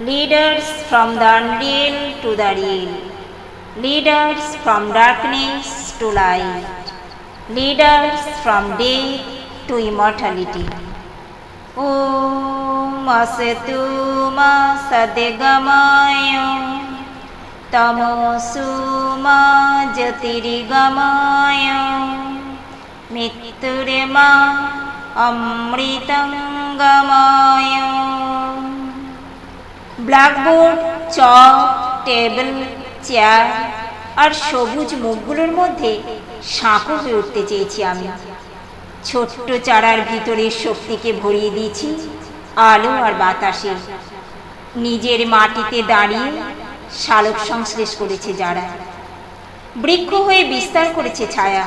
leaders from the unreal to the real, leaders from darkness to light, leaders from death to immortality. Om Asetuma Sadegamaya Tamosuma Jatirigamaya Mitturema Amritangamayo blackboard, chalk, table, chair আর সবুজ মুখগুলোর মধ্যে সাঁকো হয়ে উঠতে চেয়েছি আমি। ছোট্ট চারার ভিতরের শক্তিকে ভরিয়ে দিয়েছি, আলো আর বাতাসে। নিজের মাটিতে দাঁড়িয়ে শালক সংশ্লেষ করেছে যারা। বৃক্ষ হয়ে বিস্তার করেছে ছায়া।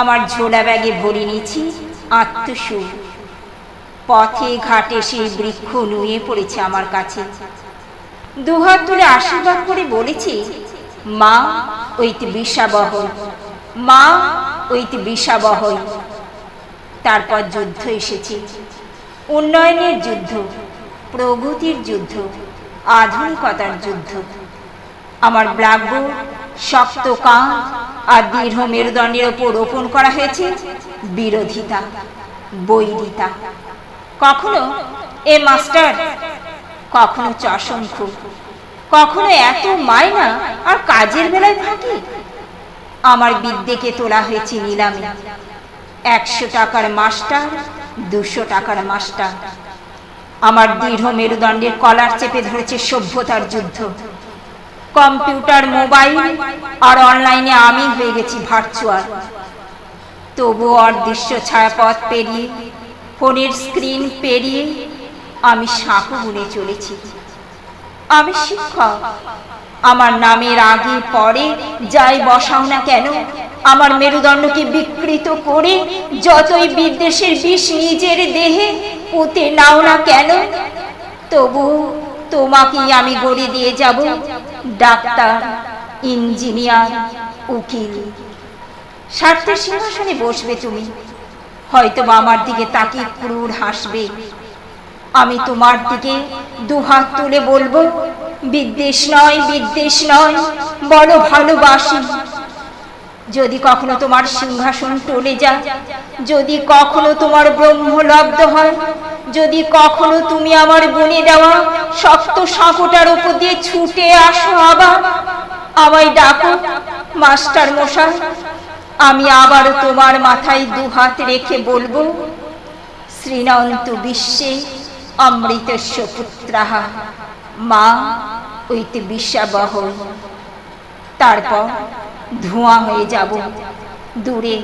আমার ঝোলা ব্যাগে ভরে নিয়েছি আত্মসুর পথে ঘাটে সেই বৃক্ষ নুয়ে পড়েছে আমার কাছে। দুহাত তুলে আশীর্বাদ করে বলেছি, মা, ঐতি বিষাবহ মা, ঐতি বিষাবহ তারপর যুদ্ধ এসেছে। উন্নয়নের যুদ্ধ, প্রগতির যুদ্ধ, আধুনিকতার যুদ্ধ। আমার ব্ল্যাকবোর্ড শক্ত কান আর দৃঢ় মেরুদণ্ডের ওপর রোপণ করা হয়েছে বিরোধিতা, বৈরিতা। কখনো এ মাস্টার, কখনো চশঙ্খ কখনো এত মায়না আর কাজের বেলায় ফাঁকি আমার বিদ্যেকে তোলা হয়েছে নিলামে। একশো টাকার মাস্টার, দুশো টাকার মাস্টার। আমার দৃঢ় মেরুদণ্ডের কলার চেপে ধরেছে সভ্যতার যুদ্ধ। কম্পিউটার, মোবাইল আর অনলাইনে আমি হয়ে গেছি ভার্চুয়াল তবু অদৃশ্য ছায়াপথ পেরিয়ে ফোনের স্ক্রিন পেরিয়ে আমি সাঁকো বুনে চলেছি। আমি শিক্ষক। আমার নামের আগে পরে যাই বসাও না কেন, আমার মেরুদণ্ডকে বিকৃত করে যতই বিদ্বেষের বিষ নিজের দেহে পুঁতে নাও না কেন, তবু তোমাকেই আমি গড়ে দিয়ে যাব, ডাক্তার, ইঞ্জিনিয়ার, উকিল। স্বার্থের সিংহাসনে বসবে তুমি। হয়তো বা আমার দিকে তাকিয়ে ক্রুর হাসবে। আমি তোমার দিকে দুহাত তুলে বলব, বিদ্বেষ নয় বিদ্বেষ নয় বলো ভালোবাসি। যদি কখনো তোমার সিংহাসন টলে যায়, যদি কখনো তোমার ব্রহ্মলব্ধ হয়, যদি কখনো তুমি আমার বনে দেওয়া শক্ত সাঁকোটার উপর দিয়ে ছুটে আসো আবার। আমায় ডাকো মাস্টার মশাই আমি আবার তোমার মাথায় দুহাত রেখে বলব, শ্রীনন্ত বিশ্বে অমৃতস্য পুত্রাহা, মা ঐতে বিশ্বাবহ তারপর ধোঁয়া হয়ে যাব। দূরে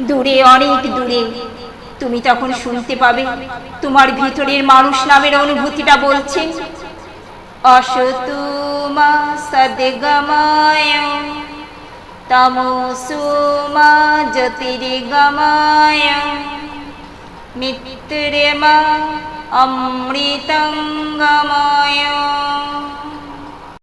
দূরে, অনেক দূরে। তুমি তখন শুনতে পাবে, তোমার ভিতরের মানুষ নামের অনুভূতিটা বলছে অসতুমা সদগমায় তমসুমা জ্যোতির্গমায় মিত্রে মা অমৃতঙ্গময়